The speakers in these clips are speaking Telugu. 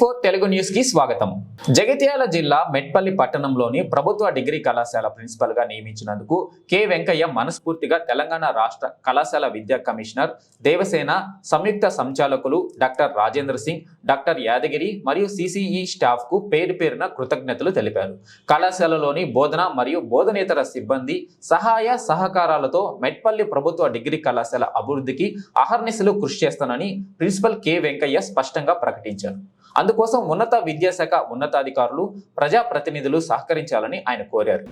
ఫోర్ తెలుగు న్యూస్కి స్వాగతం. జగిత్యాల జిల్లా మెట్పల్లి పట్టణంలోని ప్రభుత్వ డిగ్రీ కళాశాల ప్రిన్సిపల్గా నియమించినందుకు కె వెంకయ్య మనస్ఫూర్తిగా తెలంగాణ రాష్ట్ర కళాశాల విద్యా కమిషనర్ దేవసేన సంయుక్త సంచాలకులు డాక్టర్ రాజేంద్ర సింగ్ డాక్టర్ యాదగిరి మరియు సిసిఈ స్టాఫ్కు పేరు పేరున కృతజ్ఞతలు తెలిపారు. కళాశాలలోని బోధన మరియు బోధనేతర సిబ్బంది సహాయ సహకారాలతో మెట్పల్లి ప్రభుత్వ డిగ్రీ కళాశాల అభివృద్ధికి అహర్నిశలు కృషి చేస్తానని ప్రిన్సిపల్ కె వెంకయ్య స్పష్టంగా ప్రకటించారు. అందుకోసం ఉన్నత విద్యాశాఖ ఉన్నతాధికారులు ప్రజాప్రతినిధులు సహకరించాలని ఆయన కోరారు.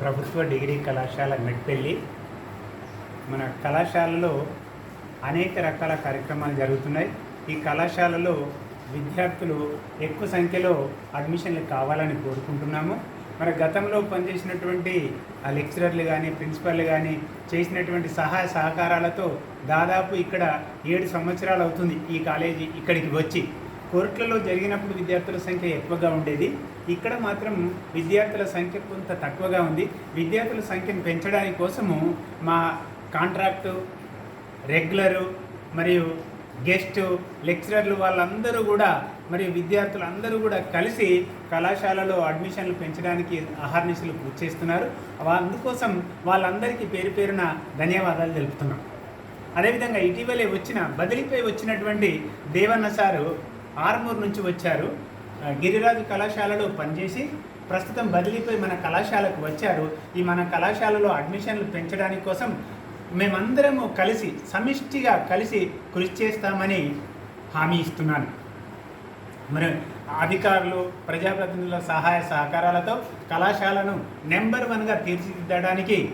ప్రభుత్వ డిగ్రీ కళాశాల మెట్పెల్లి. మన కళాశాలలో అనేక రకాల కార్యక్రమాలు జరుగుతున్నాయి. ఈ కళాశాలలో విద్యార్థులు ఎక్కువ సంఖ్యలో అడ్మిషన్లు కావాలని కోరుకుంటున్నాము. మరి గతంలో పనిచేసినటువంటి ఆ లెక్చరర్లు కానీ ప్రిన్సిపల్లు కానీ చేసినటువంటి సహాయ సహకారాలతో దాదాపు ఇక్కడ ఏడు సంవత్సరాలు అవుతుంది ఈ కాలేజీ ఇక్కడికి వచ్చి. కోర్టులలో జరిగినప్పుడు విద్యార్థుల సంఖ్య ఎక్కువగా ఉండేది. ఇక్కడ మాత్రం విద్యార్థుల సంఖ్య కొంత తక్కువగా ఉంది. విద్యార్థుల సంఖ్యను పెంచడానికి కోసము మా కాంట్రాక్టు రెగ్యులరు మరియు గెస్ట్ లెక్చరర్లు వాళ్ళందరూ కూడా మరియు విద్యార్థులు అందరూ కూడా కలిసి కళాశాలలో అడ్మిషన్లు పెంచడానికి అహర్నిశలు కృషి చేస్తున్నారు. అందుకోసం వాళ్ళందరికీ పేరు పేరున ధన్యవాదాలు తెలుపుతున్నాం. అదేవిధంగా ఇటీవలే వచ్చిన బదిలీపై వచ్చినటువంటి దేవన్న సారు ఆర్మూర్ నుంచి వచ్చారు. గిరిరాజు కళాశాలలో పనిచేసి ప్రస్తుతం బదిలీపై మన కళాశాలకు వచ్చారు. ఈ మన కళాశాలలో అడ్మిషన్లు పెంచడానికి కోసం మేమందరము కలిసి సమిష్టిగా కలిసి కృషి చేస్తామని హామీ ఇస్తున్నాను. మరి అధికారులు ప్రజాప్రతినిధుల సహాయ సహకారాలతో కళాశాలను నెంబర్ వన్గా తీర్చిదిద్దడానికి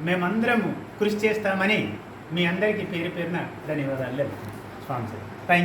మేమందరము కృషి చేస్తామని మీ అందరికీ పేరు పేరున ధన్యవాదాలు స్పాన్సర్ థ్యాంక్